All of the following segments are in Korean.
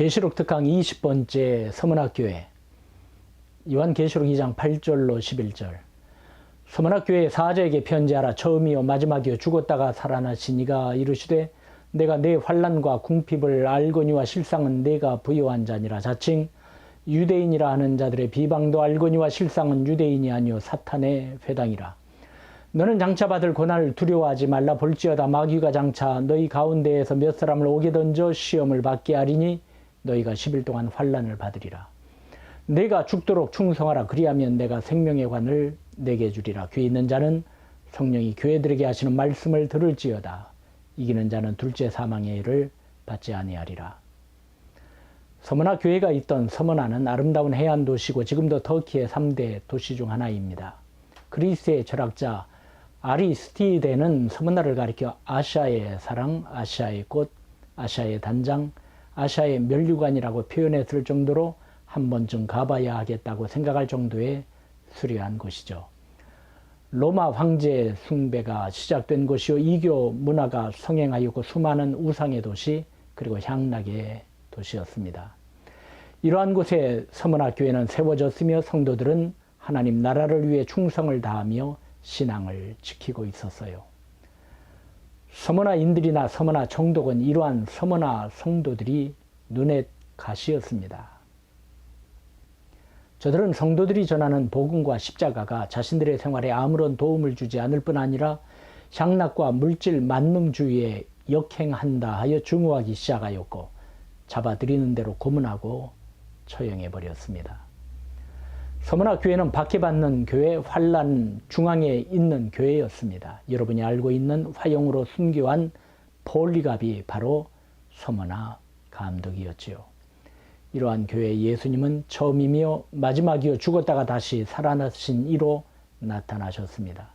계시록 특강 20번째 서문학교회 요한계시록 2장 8절로 11절. 서문학교회 사자에게 편지하라 처음이요 마지막이요 죽었다가 살아나신 이가 이르시되 내가 내 환란과 궁핍을 알거니와 실상은 내가 부여한 자니라 자칭 유대인이라 하는 자들의 비방도 알거니와 실상은 유대인이 아니요 사탄의 회당이라. 너는 장차 받을 고난을 두려워하지 말라 볼지어다 마귀가 장차 너희 가운데에서 몇 사람을 오게 던져 시험을 받게 하리니 너희가 10일 동안 환란을 받으리라. 내가 죽도록 충성하라. 그리하면 내가 생명의 관을 내게 주리라. 귀 있는 자는 성령이 교회들에게 하시는 말씀을 들을지어다. 이기는 자는 둘째 사망의 일을 받지 아니하리라. 서머나 교회가 있던 서머나는 아름다운 해안 도시고 지금도 터키의 3대 도시 중 하나입니다. 그리스의 철학자 아리스티데는 서머나를 가리켜 아시아의 사랑, 아시아의 꽃, 아시아의 단장, 아시아의 멸류관이라고 표현했을 정도로 한 번쯤 가봐야 하겠다고 생각할 정도의 수려한 곳이죠. 로마 황제 숭배가 시작된 곳이요 이교 문화가 성행하였고 수많은 우상의 도시 그리고 향락의 도시였습니다. 이러한 곳에 서문화 교회는 세워졌으며 성도들은 하나님 나라를 위해 충성을 다하며 신앙을 지키고 있었어요. 서문화인들이나 서문화 정독은 이러한 서문화 성도들이 눈의 가시였습니다. 저들은 성도들이 전하는 복음과 십자가가 자신들의 생활에 아무런 도움을 주지 않을 뿐 아니라 향락과 물질 만능주의에 역행한다 하여 증오하기 시작하였고 잡아들이는 대로 고문하고 처형해 버렸습니다. 서문화 교회는 박해받는 교회 환란 중앙에 있는 교회였습니다. 여러분이 알고 있는 화형으로 순교한 폴리갑이 바로 서문화 감독이었지요. 이러한 교회 예수님은 처음이며 마지막이요 죽었다가 다시 살아나신 이로 나타나셨습니다.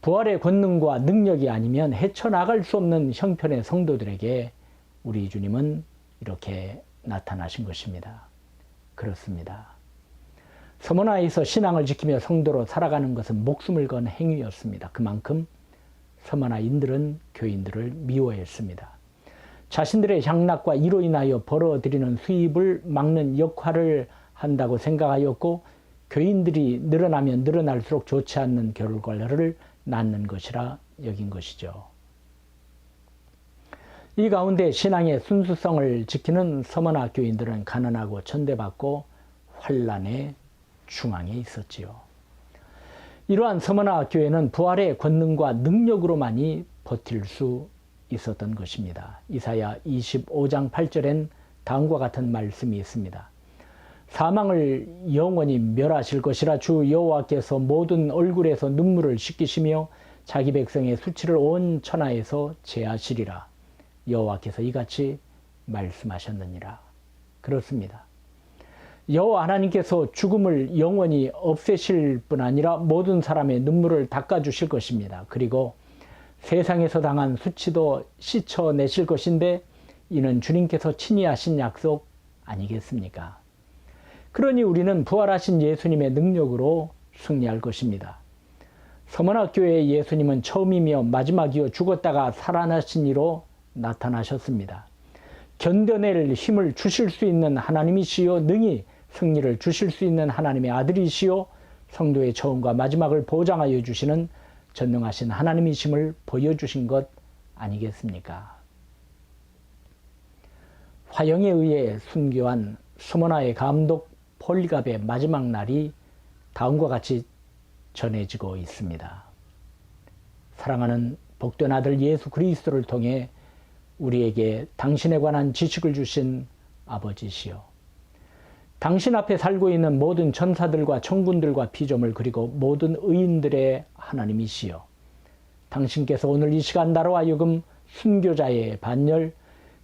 부활의 권능과 능력이 아니면 헤쳐나갈 수 없는 형편의 성도들에게 우리 주님은 이렇게 나타나신 것입니다. 그렇습니다. 서문화에서 신앙을 지키며 성도로 살아가는 것은 목숨을 건 행위였습니다. 그만큼 서문화인들은 교인들을 미워했습니다. 자신들의 향락과 이로 인하여 벌어들이는 수입을 막는 역할을 한다고 생각하였고 교인들이 늘어나면 늘어날수록 좋지 않는 결과를 낳는 것이라 여긴 것이죠. 이 가운데 신앙의 순수성을 지키는 서머나 교인들은 가난하고 천대받고 환란의 중앙에 있었지요. 이러한 서머나 교회는 부활의 권능과 능력으로만이 버틸 수 있었던 것입니다. 이사야 25장 8절엔 다음과 같은 말씀이 있습니다. 사망을 영원히 멸하실 것이라 주 여호와께서 모든 얼굴에서 눈물을 씻기시며 자기 백성의 수치를 온 천하에서 제하시리라. 여호와께서 이같이 말씀하셨느니라. 그렇습니다. 여호와 하나님께서 죽음을 영원히 없애실 뿐 아니라 모든 사람의 눈물을 닦아 주실 것입니다. 그리고 세상에서 당한 수치도 씻어내실 것인데 이는 주님께서 친히 하신 약속 아니겠습니까? 그러니 우리는 부활하신 예수님의 능력으로 승리할 것입니다. 서문학교의 예수님은 처음이며 마지막이요 죽었다가 살아나신 이로 나타나셨습니다. 견뎌낼 힘을 주실 수 있는 하나님이시요 능히 승리를 주실 수 있는 하나님의 아들이시요 성도의 처음과 마지막을 보장하여 주시는 전능하신 하나님이심을 보여주신 것 아니겠습니까? 화영에 의해 순교한 수모나의 감독 폴리갑의 마지막 날이 다음과 같이 전해지고 있습니다. 사랑하는 복된 아들 예수 그리스도를 통해 우리에게 당신에 관한 지식을 주신 아버지시여. 당신 앞에 살고 있는 모든 천사들과 천군들과 피조물 그리고 모든 의인들의 하나님이시여. 당신께서 오늘 이 시간 나로 하여금 순교자의 반열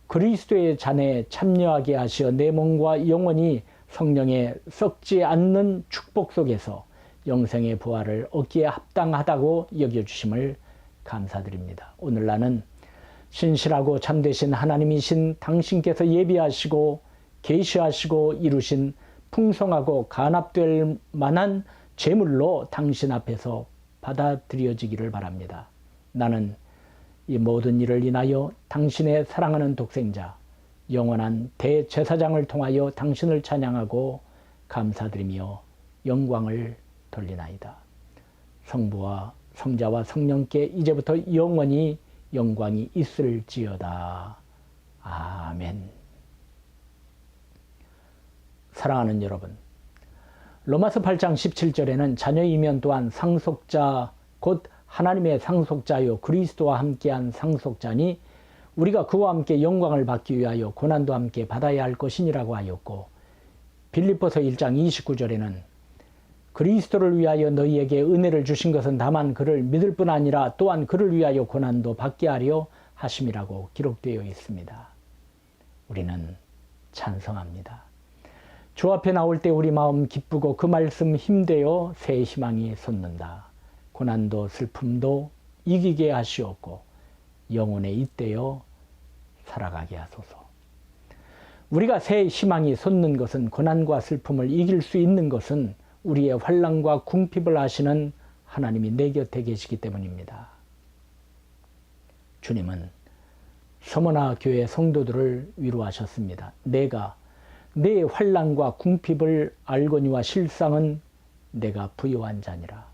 그리스도의 잔에 참여하게 하시어 내 몸과 영혼이 성령에 썩지 않는 축복 속에서 영생의 부활을 얻기에 합당하다고 여겨주심을 감사드립니다. 오늘 나는 신실하고 참되신 하나님이신 당신께서 예비하시고 계시하시고 이루신 풍성하고 간합될 만한 제물로 당신 앞에서 받아들여지기를 바랍니다. 나는 이 모든 일을 인하여 당신의 사랑하는 독생자 영원한 대제사장을 통하여 당신을 찬양하고 감사드리며 영광을 돌리나이다. 성부와 성자와 성령께 이제부터 영원히 영광이 있을지어다. 아멘. 사랑하는 여러분, 로마서 8장 17절에는 자녀이면 또한 상속자 곧 하나님의 상속자요 그리스도와 함께한 상속자니 우리가 그와 함께 영광을 받기 위하여 고난도 함께 받아야 할 것이니라고 하였고 빌립보서 1장 29절에는 그리스도를 위하여 너희에게 은혜를 주신 것은 다만 그를 믿을 뿐 아니라 또한 그를 위하여 고난도 받게 하려 하심이라고 기록되어 있습니다. 우리는 찬성합니다. 주 앞에 나올 때 우리 마음 기쁘고 그 말씀 힘되어 새 희망이 솟는다. 고난도 슬픔도 이기게 하시옵고 영혼에 잇대어 살아가게 하소서. 우리가 새 희망이 솟는 것은 고난과 슬픔을 이길 수 있는 것은 우리의 환란과 궁핍을 하시는 하나님이 내 곁에 계시기 때문입니다. 주님은 서머나 교회 성도들을 위로하셨습니다. 내가 내 환란과 궁핍을 알거니와 실상은 내가 부여한 자니라.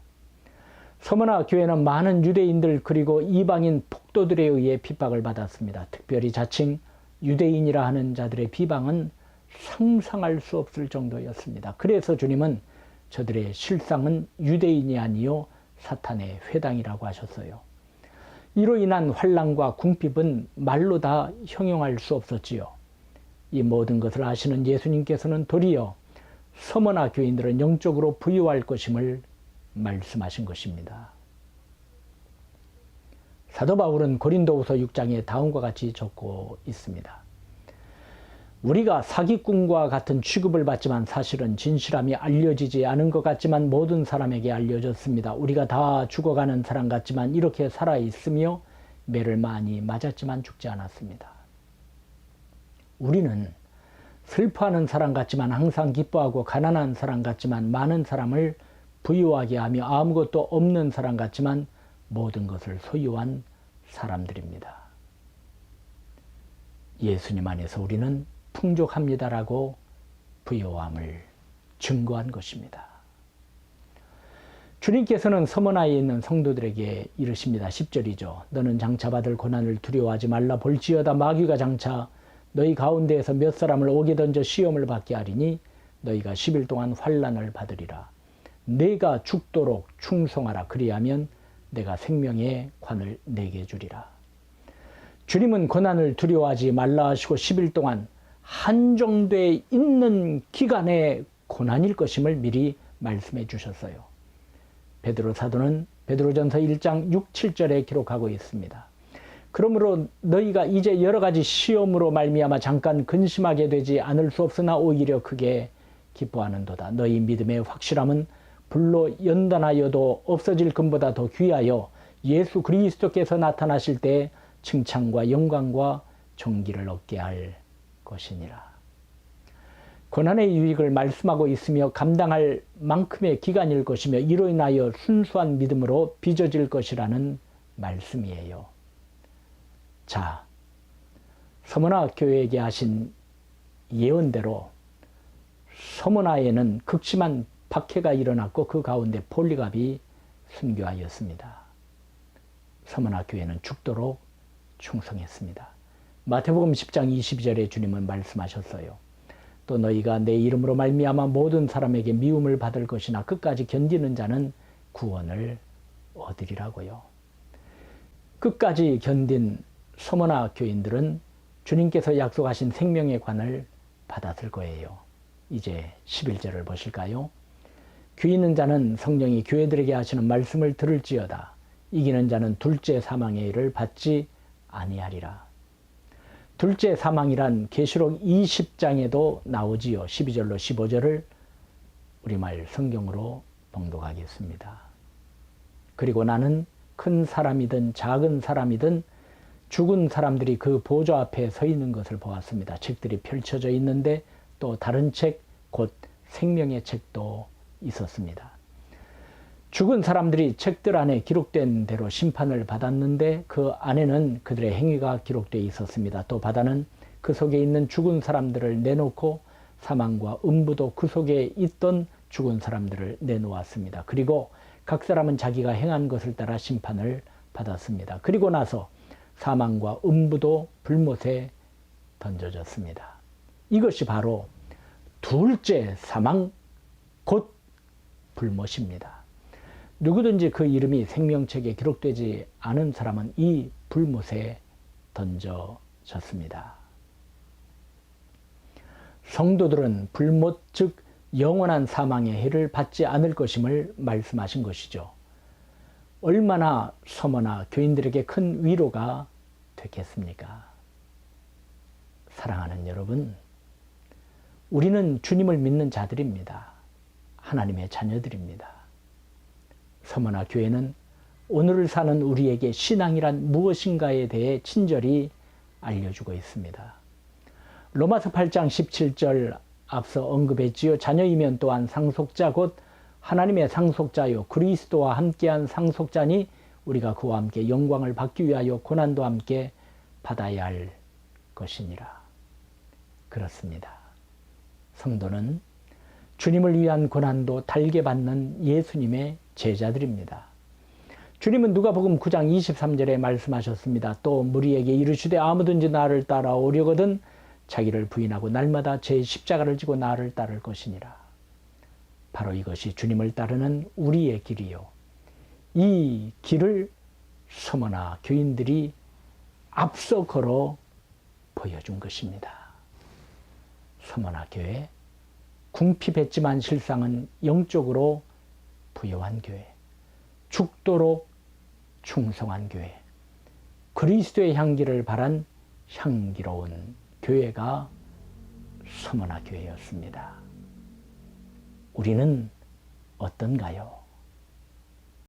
서머나 교회는 많은 유대인들 그리고 이방인 폭도들에 의해 핍박을 받았습니다. 특별히 자칭 유대인이라 하는 자들의 비방은 상상할 수 없을 정도였습니다. 그래서 주님은 저들의 실상은 유대인이 아니요 사탄의 회당이라고 하셨어요. 이로 인한 환란과 궁핍은 말로 다 형용할 수 없었지요. 이 모든 것을 아시는 예수님께서는 도리어 서머나 교인들은 영적으로 부유할 것임을 말씀하신 것입니다. 사도 바울은 고린도후서 6장에 다음과 같이 적고 있습니다. 우리가 사기꾼과 같은 취급을 받지만 사실은 진실함이 알려지지 않은 것 같지만 모든 사람에게 알려졌습니다. 우리가 다 죽어가는 사람 같지만 이렇게 살아 있으며 매를 많이 맞았지만 죽지 않았습니다. 우리는 슬퍼하는 사람 같지만 항상 기뻐하고 가난한 사람 같지만 많은 사람을 부유하게 하며 아무것도 없는 사람 같지만 모든 것을 소유한 사람들입니다. 예수님 안에서 우리는 풍족합니다라고 부여함을 증거한 것입니다. 주님께서는 서머나에 있는 성도들에게 이르십니다. 10절이죠. 너는 장차 받을 고난을 두려워하지 말라 볼지어다 마귀가 장차 너희 가운데에서 몇 사람을 오게 던져 시험을 받게 하리니 너희가 10일 동안 환란을 받으리라. 내가 죽도록 충성하라 그리하면 내가 생명의 관을 내게 주리라. 주님은 고난을 두려워하지 말라 하시고 10일 동안 한정돼 있는 기간의 고난일 것임을 미리 말씀해 주셨어요. 베드로 사도는 베드로전서 1장 6, 7절에 기록하고 있습니다. 그러므로 너희가 이제 여러 가지 시험으로 말미암아 잠깐 근심하게 되지 않을 수 없으나 오히려 크게 기뻐하는도다. 너희 믿음의 확실함은 불로 연단하여도 없어질 금보다 더 귀하여 예수 그리스도께서 나타나실 때 칭찬과 영광과 존귀를 얻게 할 것이니라. 고난의 유익을 말씀하고 있으며 감당할 만큼의 기간일 것이며 이로 인하여 순수한 믿음으로 빚어질 것이라는 말씀이에요. 자, 서문화 교회에게 하신 예언대로 서문화에는 극심한 박해가 일어났고 그 가운데 폴리갑이 순교하였습니다. 서문화 교회는 죽도록 충성했습니다. 마태복음 10장 22절에 주님은 말씀하셨어요. 또 너희가 내 이름으로 말미암아 모든 사람에게 미움을 받을 것이나 끝까지 견디는 자는 구원을 얻으리라고요. 끝까지 견딘 서머나 교인들은 주님께서 약속하신 생명의 관을 받았을 거예요. 이제 11절을 보실까요? 귀 있는 자는 성령이 교회들에게 하시는 말씀을 들을지어다. 이기는 자는 둘째 사망의 일을 받지 아니하리라. 둘째 사망이란 계시록 20장에도 나오지요. 12절로 15절을 우리말 성경으로 봉독하겠습니다. 그리고 나는 큰 사람이든 작은 사람이든 죽은 사람들이 그 보좌 앞에 서 있는 것을 보았습니다. 책들이 펼쳐져 있는데 또 다른 책, 곧 생명의 책도 있었습니다. 죽은 사람들이 책들 안에 기록된 대로 심판을 받았는데 그 안에는 그들의 행위가 기록되어 있었습니다. 또 바다는 그 속에 있는 죽은 사람들을 내놓고 사망과 음부도 그 속에 있던 죽은 사람들을 내놓았습니다. 그리고 각 사람은 자기가 행한 것을 따라 심판을 받았습니다. 그리고 나서 사망과 음부도 불못에 던져졌습니다. 이것이 바로 둘째 사망 곧 불못입니다. 누구든지 그 이름이 생명책에 기록되지 않은 사람은 이 불못에 던져졌습니다. 성도들은 불못 즉 영원한 사망의 해를 받지 않을 것임을 말씀하신 것이죠. 얼마나 서머나 교인들에게 큰 위로가 되겠습니까? 사랑하는 여러분, 우리는 주님을 믿는 자들입니다. 하나님의 자녀들입니다. 서머나 교회는 오늘을 사는 우리에게 신앙이란 무엇인가에 대해 친절히 알려주고 있습니다. 로마서 8장 17절 앞서 언급했지요. 자녀이면 또한 상속자 곧 하나님의 상속자요 그리스도와 함께한 상속자니 우리가 그와 함께 영광을 받기 위하여 고난도 함께 받아야 할 것이니라. 그렇습니다. 성도는 주님을 위한 고난도 달게 받는 예수님의 제자들입니다. 주님은 누가복음 9장 23절에 말씀하셨습니다. 또 무리에게 이르시되 아무든지 나를 따라오려거든 자기를 부인하고 날마다 제 십자가를 지고 나를 따를 것이니라. 바로 이것이 주님을 따르는 우리의 길이요. 이 길을 서머나 교인들이 앞서 걸어 보여준 것입니다. 서머나 교회 궁핍했지만 실상은 영적으로 부여한 교회, 죽도록 충성한 교회, 그리스도의 향기를 바란 향기로운 교회가 서머나 교회였습니다. 우리는 어떤가요?